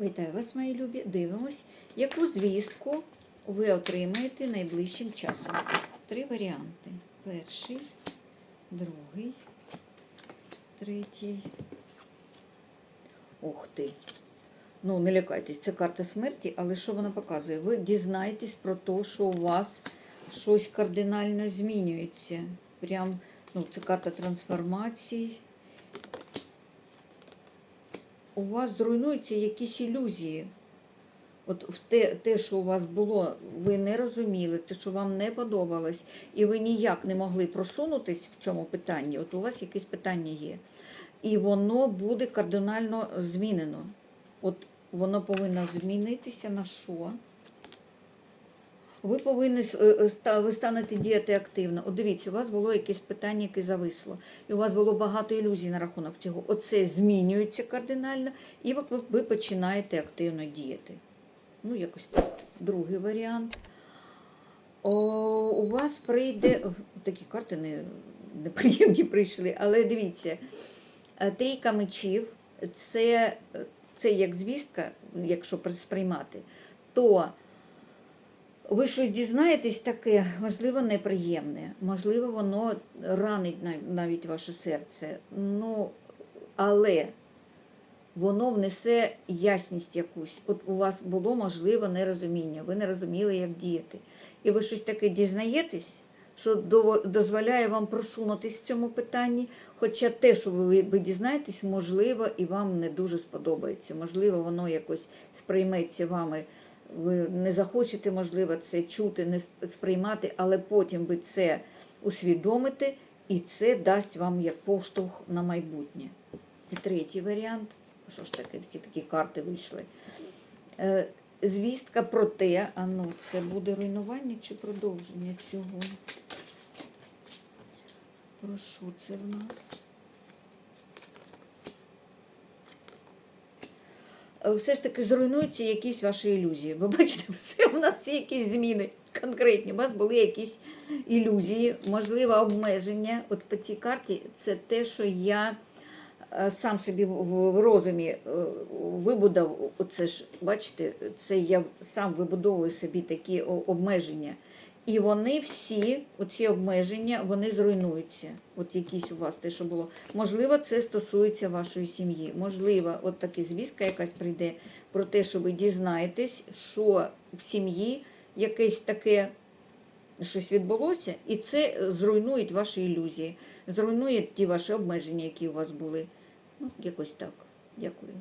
Вітаю вас, мої любі. Дивимось, яку звістку ви отримаєте найближчим часом. Три варіанти. Перший, другий, третій. Ух ти. Ну, не лякайтесь, це карта смерті, але що вона показує? Ви дізнаєтесь про те, що у вас щось кардинально змінюється. Прям, ну, це карта трансформацій у вас зруйнуються якісь ілюзії. От в те, те, що у вас було, ви не розуміли, те, що вам не подобалось, і ви ніяк не могли просунутись в цьому питанні, от у вас якесь питання є. І воно буде кардинально змінено. От воно повинно змінитися на що? Ви повинні е, е, ви станете діяти активно. От дивіться, у вас було якесь питання, яке зависло, і у вас було багато ілюзій на рахунок цього. Оце змінюється кардинально, і ви, ви- ви починаєте активно діяти. Ну, якось так. Другий варіант. О, у вас прийде. Такі карти не, неприємні прийшли, але дивіться, е, трійка мечів це, це як звістка, якщо сприймати, то ви щось дізнаєтесь таке, можливо, неприємне, можливо, воно ранить навіть ваше серце. Ну, але воно внесе ясність якусь. От у вас було, можливо, нерозуміння, ви не розуміли, як діяти. І ви щось таке дізнаєтесь, що дозволяє вам просунутись в цьому питанні. Хоча те, що ви, ви дізнаєтесь, можливо, і вам не дуже сподобається. Можливо, воно якось сприйметься вами. Ви не захочете, можливо, це чути, не сприймати, але потім ви це усвідомите, і це дасть вам як поштовх на майбутнє. І третій варіант. Що ж таке, всі такі карти вийшли. Е, Звістка про те, а ну, це буде руйнування чи продовження цього. Про що це в нас? Все ж таки зруйнуються якісь ваші ілюзії. Ви бачите, все у нас всі якісь зміни конкретні. У вас були якісь ілюзії, можливо, обмеження. От по цій карті це те, що я е, сам собі в- в розумі е, вибудав. Оце ж, бачите, це я сам вибудовую собі такі обмеження. І вони всі, оці обмеження, вони зруйнуються. От якісь у вас те, що було. Можливо, це стосується вашої сім'ї. Можливо, от така звістка якась прийде про те, що ви дізнаєтесь, що в сім'ї якесь таке щось відбулося, і це зруйнує ваші ілюзії, зруйнує ті ваші обмеження, які у вас були. Ну, якось так. Дякую.